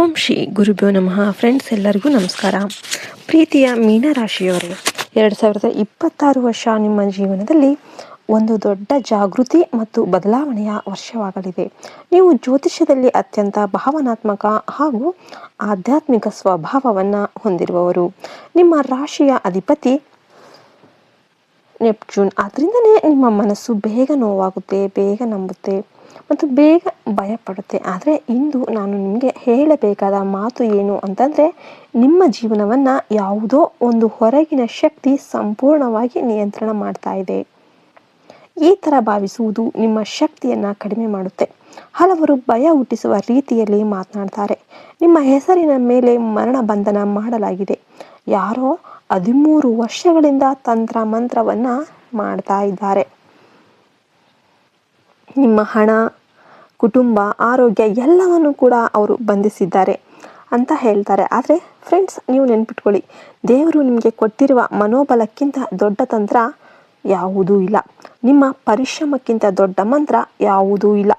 ಓಂ ಶ್ರೀ ಗುರುಭ್ಯೋ ನಮಃ. ಫ್ರೆಂಡ್ಸ್ ಎಲ್ಲರಿಗೂ ನಮಸ್ಕಾರ. ಪ್ರೀತಿಯ ಮೀನರಾಶಿಯವರು ಎರಡು ಸಾವಿರದ ಇಪ್ಪತ್ತಾರು ವರ್ಷ ನಿಮ್ಮ ಜೀವನದಲ್ಲಿ ಒಂದು ದೊಡ್ಡ ಜಾಗೃತಿ ಮತ್ತು ಬದಲಾವಣೆಯ ವರ್ಷವಾಗಲಿದೆ. ನೀವು ಜ್ಯೋತಿಷ್ಯದಲ್ಲಿ ಅತ್ಯಂತ ಭಾವನಾತ್ಮಕ ಹಾಗೂ ಆಧ್ಯಾತ್ಮಿಕ ಸ್ವಭಾವವನ್ನು ಹೊಂದಿರುವವರು. ನಿಮ್ಮ ರಾಶಿಯ ಅಧಿಪತಿ ನೆಪ್ಚೂನ್ ಅದರಿಂದನೇ ನಿಮ್ಮ ಮನಸ್ಸು ಬೇಗ ನೋವಾಗುತ್ತೆ, ಬೇಗ ನಂಬುತ್ತೆ. ಮತ್ತು ಬೇಗ ಭಯಪಡುತ್ತೆ. ಆದರೆ ಇಂದು ನಾನು ನಿಮಗೆ ಹೇಳಬೇಕಾದ ಮಾತು ಏನು ಅಂತಂದರೆ, ನಿಮ್ಮ ಜೀವನವನ್ನು ಯಾವುದೋ ಒಂದು ಹೊರಗಿನ ಶಕ್ತಿ ಸಂಪೂರ್ಣವಾಗಿ ನಿಯಂತ್ರಣ ಮಾಡ್ತಾ ಇದೆ. ಈ ಥರ ಭಾವಿಸುವುದು ನಿಮ್ಮ ಶಕ್ತಿಯನ್ನು ಕಡಿಮೆ ಮಾಡುತ್ತೆ. ಹಲವರು ಭಯ ಹುಟ್ಟಿಸುವ ರೀತಿಯಲ್ಲಿ ಮಾತನಾಡ್ತಾರೆ. ನಿಮ್ಮ ಹೆಸರಿನ ಮೇಲೆ ಮರಣ ಬಂಧನ ಮಾಡಲಾಗಿದೆ. ಯಾರೋ ಹದಿಮೂರು ವರ್ಷಗಳಿಂದ ತಂತ್ರ ಮಂತ್ರವನ್ನು ಮಾಡ್ತಾ ಇದ್ದಾರೆ. ನಿಮ್ಮ ಹಣ, ಕುಟುಂಬ, ಆರೋಗ್ಯ ಎಲ್ಲವನ್ನು ಕೂಡ ಅವರು ಬಂಧಿಸಿದ್ದಾರೆ ಅಂತ ಹೇಳ್ತಾರೆ. ಆದರೆ ಫ್ರೆಂಡ್ಸ್ ನೀವು ನೆನ್ಪಿಟ್ಕೊಳ್ಳಿ, ದೇವರು ನಿಮಗೆ ಕೊಟ್ಟಿರುವ ಮನೋಬಲಕ್ಕಿಂತ ದೊಡ್ಡ ತಂತ್ರ ಯಾವುದೂ ಇಲ್ಲ. ನಿಮ್ಮ ಪರಿಶ್ರಮಕ್ಕಿಂತ ದೊಡ್ಡ ಮಂತ್ರ ಯಾವುದೂ ಇಲ್ಲ.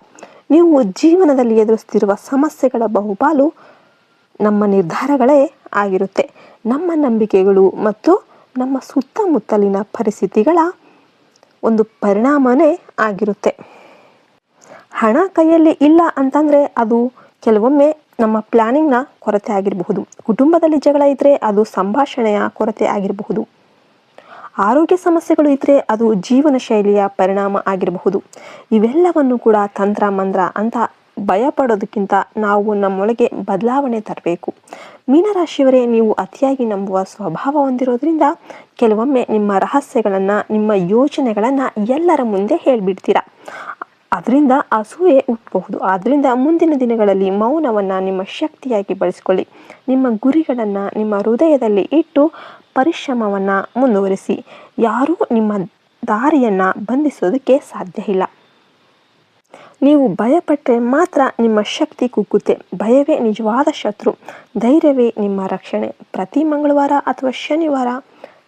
ನೀವು ಜೀವನದಲ್ಲಿ ಎದುರಿಸ್ತಿರುವ ಸಮಸ್ಯೆಗಳ ಬಹುಪಾಲು ನಮ್ಮ ನಿರ್ಧಾರಗಳೇ ಆಗಿರುತ್ತೆ. ನಮ್ಮ ನಂಬಿಕೆಗಳು ಮತ್ತು ನಮ್ಮ ಸುತ್ತಮುತ್ತಲಿನ ಪರಿಸ್ಥಿತಿಗಳ ಒಂದು ಪರಿಣಾಮನೇ ಆಗಿರುತ್ತೆ. ಹಣ ಕೈಯಲ್ಲಿ ಇಲ್ಲ ಅಂತಂದ್ರೆ ಅದು ಕೆಲವೊಮ್ಮೆ ನಮ್ಮ ಪ್ಲಾನಿಂಗ್ನ ಕೊರತೆ ಆಗಿರಬಹುದು. ಕುಟುಂಬದಲ್ಲಿ ಜಗಳ ಇದ್ರೆ ಅದು ಸಂಭಾಷಣೆಯ ಕೊರತೆ ಆಗಿರಬಹುದು. ಆರೋಗ್ಯ ಸಮಸ್ಯೆಗಳು ಇದ್ರೆ ಅದು ಜೀವನ ಶೈಲಿಯ ಪರಿಣಾಮ ಆಗಿರಬಹುದು. ಇವೆಲ್ಲವನ್ನು ಕೂಡ ತಂತ್ರ ಮಂತ್ರ ಅಂತ ಭಯ ಪಡೋದಕ್ಕಿಂತ ನಾವು ನಮ್ಮೊಳಗೆ ಬದಲಾವಣೆ ತರಬೇಕು. ಮೀನರಾಶಿಯವರೇ, ನೀವು ಅತಿಯಾಗಿ ನಂಬುವ ಸ್ವಭಾವ ಹೊಂದಿರೋದ್ರಿಂದ ಕೆಲವೊಮ್ಮೆ ನಿಮ್ಮ ರಹಸ್ಯಗಳನ್ನು, ನಿಮ್ಮ ಯೋಚನೆಗಳನ್ನು ಎಲ್ಲರ ಮುಂದೆ ಹೇಳಿಬಿಡ್ತೀರಾ? ಅದರಿಂದ ಅಸೂಯೆ ಹುಟ್ಟಬಹುದು. ಆದ್ದರಿಂದ ಮುಂದಿನ ದಿನಗಳಲ್ಲಿ ಮೌನವನ್ನು ನಿಮ್ಮ ಶಕ್ತಿಯಾಗಿ ಬಳಸಿಕೊಳ್ಳಿ. ನಿಮ್ಮ ಗುರಿಗಳನ್ನು ನಿಮ್ಮ ಹೃದಯದಲ್ಲಿ ಇಟ್ಟು ಪರಿಶ್ರಮವನ್ನು ಮುಂದುವರಿಸಿ. ಯಾರೂ ನಿಮ್ಮ ದಾರಿಯನ್ನು ಬಂಧಿಸೋದಕ್ಕೆ ಸಾಧ್ಯ ಇಲ್ಲ. ನೀವು ಭಯಪಟ್ಟರೆ ಮಾತ್ರ ನಿಮ್ಮ ಶಕ್ತಿ ಕುಗ್ಗುತ್ತೆ. ಭಯವೇ ನಿಜವಾದ ಶತ್ರು. ಧೈರ್ಯವೇ ನಿಮ್ಮ ರಕ್ಷಣೆ. ಪ್ರತಿ ಮಂಗಳವಾರ ಅಥವಾ ಶನಿವಾರ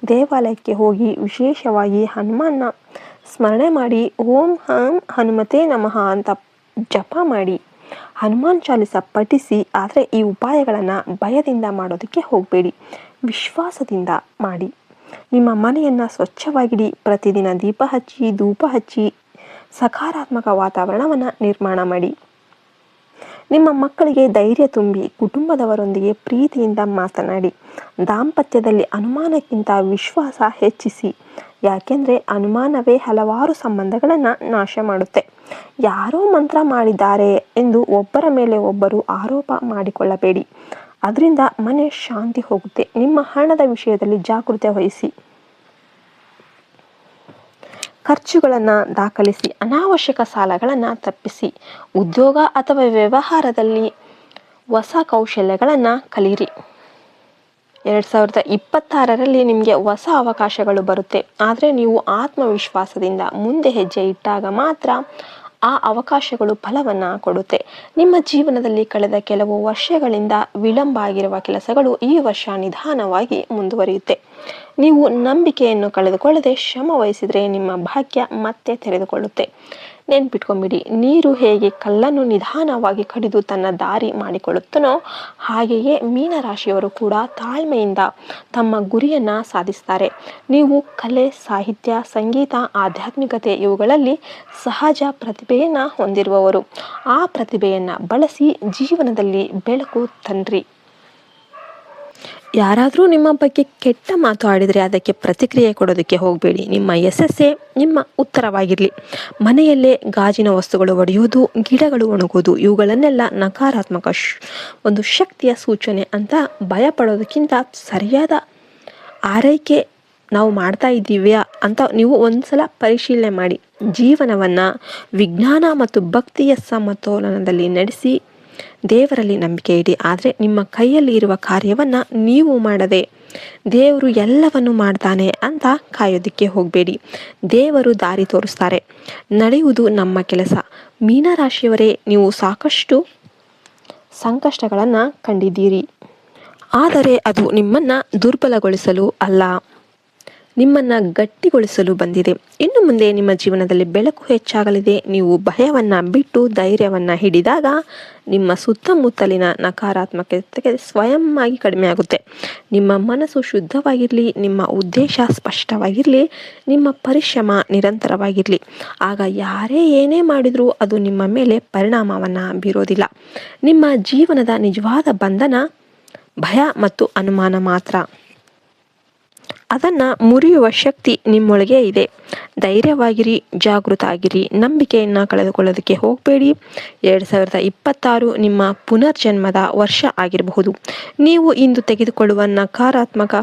ದೇವಾಲಯಕ್ಕೆ ಹೋಗಿ ವಿಶೇಷವಾಗಿ ಹನುಮಾನ್ನ ಸ್ಮರಣೆ ಮಾಡಿ, ಓಂ ಹಾಂ ಹನುಮತೆ ನಮಃ ಅಂತ ಜಪ ಮಾಡಿ, ಹನುಮಾನ್ ಚಾಲಿಸ ಪಠಿಸಿ, ಆದರೆ ಈ ಉಪಾಯಗಳನ್ನು ಭಯದಿಂದ ಮಾಡೋದಕ್ಕೆ ಹೋಗಬೇಡಿ, ವಿಶ್ವಾಸದಿಂದ ಮಾಡಿ. ನಿಮ್ಮ ಮನೆಯನ್ನು ಸ್ವಚ್ಛವಾಗಿಡಿ, ಪ್ರತಿದಿನ ದೀಪ ಹಚ್ಚಿ, ಧೂಪ ಹಚ್ಚಿ, ಸಕಾರಾತ್ಮಕ ವಾತಾವರಣವನ್ನು ನಿರ್ಮಾಣ ಮಾಡಿ. ನಿಮ್ಮ ಮಕ್ಕಳಿಗೆ ಧೈರ್ಯ ತುಂಬಿ, ಕುಟುಂಬದವರೊಂದಿಗೆ ಪ್ರೀತಿಯಿಂದ ಮಾತನಾಡಿ, ದಾಂಪತ್ಯದಲ್ಲಿ ಅನುಮಾನಕ್ಕಿಂತ ವಿಶ್ವಾಸ ಹೆಚ್ಚಿಸಿ ಯಾಕೆಂದರೆ ಅನುಮಾನವೇ ಹಲವಾರು ಸಂಬಂಧಗಳನ್ನು ನಾಶ ಮಾಡುತ್ತೆ. ಯಾರೋ ಮಂತ್ರ ಮಾಡಿದ್ದಾರೆ ಎಂದು ಒಬ್ಬರ ಮೇಲೆ ಒಬ್ಬರು ಆರೋಪ ಮಾಡಿಕೊಳ್ಳಬೇಡಿ. ಅದರಿಂದ ಮನೆ ಶಾಂತಿ ಹೋಗುತ್ತೆ. ನಿಮ್ಮ ಹಣದ ವಿಷಯದಲ್ಲಿ ಜಾಗೃತಿ ವಹಿಸಿ. ಖರ್ಚುಗಳನ್ನು ದಾಖಲಿಸಿ. ಅನಾವಶ್ಯಕ ಸಾಲಗಳನ್ನು ತಪ್ಪಿಸಿ. ಉದ್ಯೋಗ ಅಥವಾ ವ್ಯವಹಾರದಲ್ಲಿ ಹೊಸ ಕೌಶಲ್ಯಗಳನ್ನು ಕಲಿಯಿರಿ. ಎರಡು ಸಾವಿರದ ಇಪ್ಪತ್ತಾರರಲ್ಲಿ ನಿಮಗೆ ಹೊಸ ಅವಕಾಶಗಳು ಬರುತ್ತೆ. ಆದರೆ ನೀವು ಆತ್ಮವಿಶ್ವಾಸದಿಂದ ಮುಂದೆ ಹೆಜ್ಜೆ ಇಟ್ಟಾಗ ಮಾತ್ರ ಆ ಅವಕಾಶಗಳು ಫಲವನ್ನು ಕೊಡುತ್ತೆ. ನಿಮ್ಮ ಜೀವನದಲ್ಲಿ ಕಳೆದ ಕೆಲವು ವರ್ಷಗಳಿಂದ ವಿಳಂಬ ಆಗಿರುವ ಕೆಲಸಗಳು ಈ ವರ್ಷ ನಿಧಾನವಾಗಿ ಮುಂದುವರಿಯುತ್ತೆ. ನೀವು ನಂಬಿಕೆಯನ್ನು ಕಳೆದುಕೊಳ್ಳದೆ ಶ್ರಮ ನಿಮ್ಮ ಭಾಗ್ಯ ಮತ್ತೆ ತೆರೆದುಕೊಳ್ಳುತ್ತೆ. ನೆನ್ಪಿಟ್ಕೊಂಬಿಡಿ. ನೀರು ಹೇಗೆ ಕಲ್ಲನ್ನು ನಿಧಾನವಾಗಿ ಕಡಿದು ತನ್ನ ದಾರಿ ಮಾಡಿಕೊಳ್ಳುತ್ತನೋ ಹಾಗೆಯೇ ಮೀನರಾಶಿಯವರು ಕೂಡ ತಾಳ್ಮೆಯಿಂದ ತಮ್ಮ ಗುರಿಯನ್ನು ಸಾಧಿಸ್ತಾರೆ. ನೀವು ಕಲೆ, ಸಾಹಿತ್ಯ, ಸಂಗೀತ, ಆಧ್ಯಾತ್ಮಿಕತೆ ಇವುಗಳಲ್ಲಿ ಸಹಜ ಪ್ರತಿಭೆಯನ್ನು ಹೊಂದಿರುವವರು. ಆ ಪ್ರತಿಭೆಯನ್ನು ಬಳಸಿ ಜೀವನದಲ್ಲಿ ಬೆಳಕು ತನ್ರಿ ಯಾರಾದರೂ ನಿಮ್ಮ ಬಗ್ಗೆ ಕೆಟ್ಟ ಮಾತು ಆಡಿದರೆ ಅದಕ್ಕೆ ಪ್ರತಿಕ್ರಿಯೆ ಕೊಡೋದಕ್ಕೆ ಹೋಗಬೇಡಿ. ನಿಮ್ಮ ಯಶಸ್ಸೇ ನಿಮ್ಮ ಉತ್ತರವಾಗಿರಲಿ. ಮನೆಯಲ್ಲೇ ಗಾಜಿನ ವಸ್ತುಗಳು ಒಡೆಯೋದು, ಗಿಡಗಳು ಒಣಗೋದು, ಇವುಗಳನ್ನೆಲ್ಲ ನಕಾರಾತ್ಮಕ ಒಂದು ಶಕ್ತಿಯ ಸೂಚನೆ ಅಂತ ಭಯ ಪಡೋದಕ್ಕಿಂತ ಸರಿಯಾದ ಆರೈಕೆ ನಾವು ಮಾಡ್ತಾ ಇದ್ದೀವ್ಯಾ ಅಂತ ನೀವು ಒಂದು ಸಲ ಪರಿಶೀಲನೆ ಮಾಡಿ. ಜೀವನವನ್ನು ವಿಜ್ಞಾನ ಮತ್ತು ಭಕ್ತಿಯ ಸಮತೋಲನದಲ್ಲಿ ನಡೆಸಿ ದೇವರಲ್ಲಿ ನಂಬಿಕೆ ಇಡಿ, ಆದರೆ ನಿಮ್ಮ ಕೈಯಲ್ಲಿ ಇರುವ ಕಾರ್ಯವನ್ನು ನೀವು ಮಾಡದೆ, ದೇವರು ಎಲ್ಲವನ್ನು ಮಾಡ್ತಾನೆ ಅಂತ ಕಾಯೋದಕ್ಕೆ ಹೋಗಬೇಡಿ. ದೇವರು ದಾರಿ ತೋರಿಸ್ತಾರೆ. ನಡೆಯುವುದು ನಮ್ಮ ಕೆಲಸ. ಮೀನರಾಶಿಯವರೇ, ನೀವು ಸಾಕಷ್ಟು ಸಂಕಷ್ಟಗಳನ್ನು ಕಂಡಿದ್ದೀರಿ. ಆದರೆ ಅದು ನಿಮ್ಮನ್ನು ದುರ್ಬಲಗೊಳಿಸಲು ಅಲ್ಲ. ನಿಮ್ಮನ್ನು ಗಟ್ಟಿಗೊಳಿಸಲು ಬಂದಿದೆ. ಇನ್ನು ಮುಂದೆ ನಿಮ್ಮ ಜೀವನದಲ್ಲಿ ಬೆಳಕು ಹೆಚ್ಚಾಗಲಿದೆ. ನೀವು ಭಯವನ್ನು ಬಿಟ್ಟು ಧೈರ್ಯವನ್ನು ಹಿಡಿದಾಗ ನಿಮ್ಮ ಸುತ್ತಮುತ್ತಲಿನ ನಕಾರಾತ್ಮಕತೆ ಸ್ವಯಂವಾಗಿ ಕಡಿಮೆ ಆಗುತ್ತೆ. ನಿಮ್ಮ ಮನಸ್ಸು ಶುದ್ಧವಾಗಿರಲಿ, ನಿಮ್ಮ ಉದ್ದೇಶ ಸ್ಪಷ್ಟವಾಗಿರಲಿ, ನಿಮ್ಮ ಪರಿಶ್ರಮ ನಿರಂತರವಾಗಿರಲಿ. ಆಗ ಯಾರೇ ಏನೇ ಮಾಡಿದರೂ ಅದು ನಿಮ್ಮ ಮೇಲೆ ಪರಿಣಾಮವನ್ನು ಬೀರೋದಿಲ್ಲ. ನಿಮ್ಮ ಜೀವನದ ನಿಜವಾದ ಬಂಧನ ಭಯ ಮತ್ತು ಅನುಮಾನ ಮಾತ್ರ. ಅದನ್ನು ಮುರಿಯುವ ಶಕ್ತಿ ನಿಮ್ಮೊಳಗೆ ಇದೆ. ಧೈರ್ಯವಾಗಿರಿ ಜಾಗೃತ ಆಗಿರಿ ನಂಬಿಕೆಯನ್ನು ಕಳೆದುಕೊಳ್ಳೋದಕ್ಕೆ ಹೋಗಬೇಡಿ. ಎರಡು ಸಾವಿರದ ಇಪ್ಪತ್ತಾರು ನಿಮ್ಮ ಪುನರ್ಜನ್ಮದ ವರ್ಷ ಆಗಿರಬಹುದು. ನೀವು ಇಂದು ತೆಗೆದುಕೊಳ್ಳುವ ನಕಾರಾತ್ಮಕ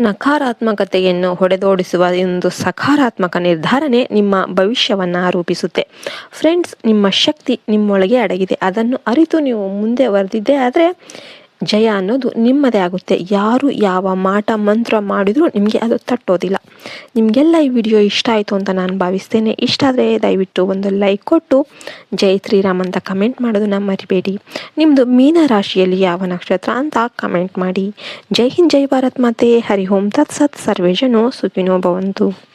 ನಕಾರಾತ್ಮಕತೆಯನ್ನು ಹೊಡೆದೋಡಿಸುವ ಒಂದು ಸಕಾರಾತ್ಮಕ ನಿರ್ಧಾರನೆ ನಿಮ್ಮ ಭವಿಷ್ಯವನ್ನು ರೂಪಿಸುತ್ತೆ. ಫ್ರೆಂಡ್ಸ್ ನಿಮ್ಮ ಶಕ್ತಿ ನಿಮ್ಮೊಳಗೆ ಅಡಗಿದೆ. ಅದನ್ನು ಅರಿತು ನೀವು ಮುಂದೆ ವರೆದಿದ್ದೇ ಆದರೆ ಜಯ ಅನ್ನೋದು ನಿಮ್ಮದೇ ಆಗುತ್ತೆ. ಯಾರು ಯಾವ ಮಾಟ, ಮಂತ್ರ ಮಾಡಿದರೂ ನಿಮಗೆ ಅದು ತಟ್ಟೋದಿಲ್ಲ. ನಿಮಗೆಲ್ಲ ಈ ವಿಡಿಯೋ ಇಷ್ಟ ಆಯಿತು ಅಂತ ನಾನು ಭಾವಿಸ್ತೇನೆ. ಇಷ್ಟ ಆದರೆ ದಯವಿಟ್ಟು ಒಂದು ಲೈಕ್ ಕೊಟ್ಟು, ಜೈ ಶ್ರೀರಾಮ್ ಅಂತ ಕಮೆಂಟ್ ಮಾಡೋದನ್ನ ಮರಿಬೇಡಿ. ನಿಮ್ಮದು ಮೀನ ರಾಶಿಯಲ್ಲಿ ಯಾವ ನಕ್ಷತ್ರ ಅಂತ ಕಮೆಂಟ್ ಮಾಡಿ. ಜೈ ಹಿಂದ್, ಜೈ ಭಾರತ್ ಮಾತೆ. ಹರಿ ಓಂ ತತ್ಸತ್ ಸರ್ವೇ ಜನೋ, ಸುಖಿನೋ ಭವಂತು.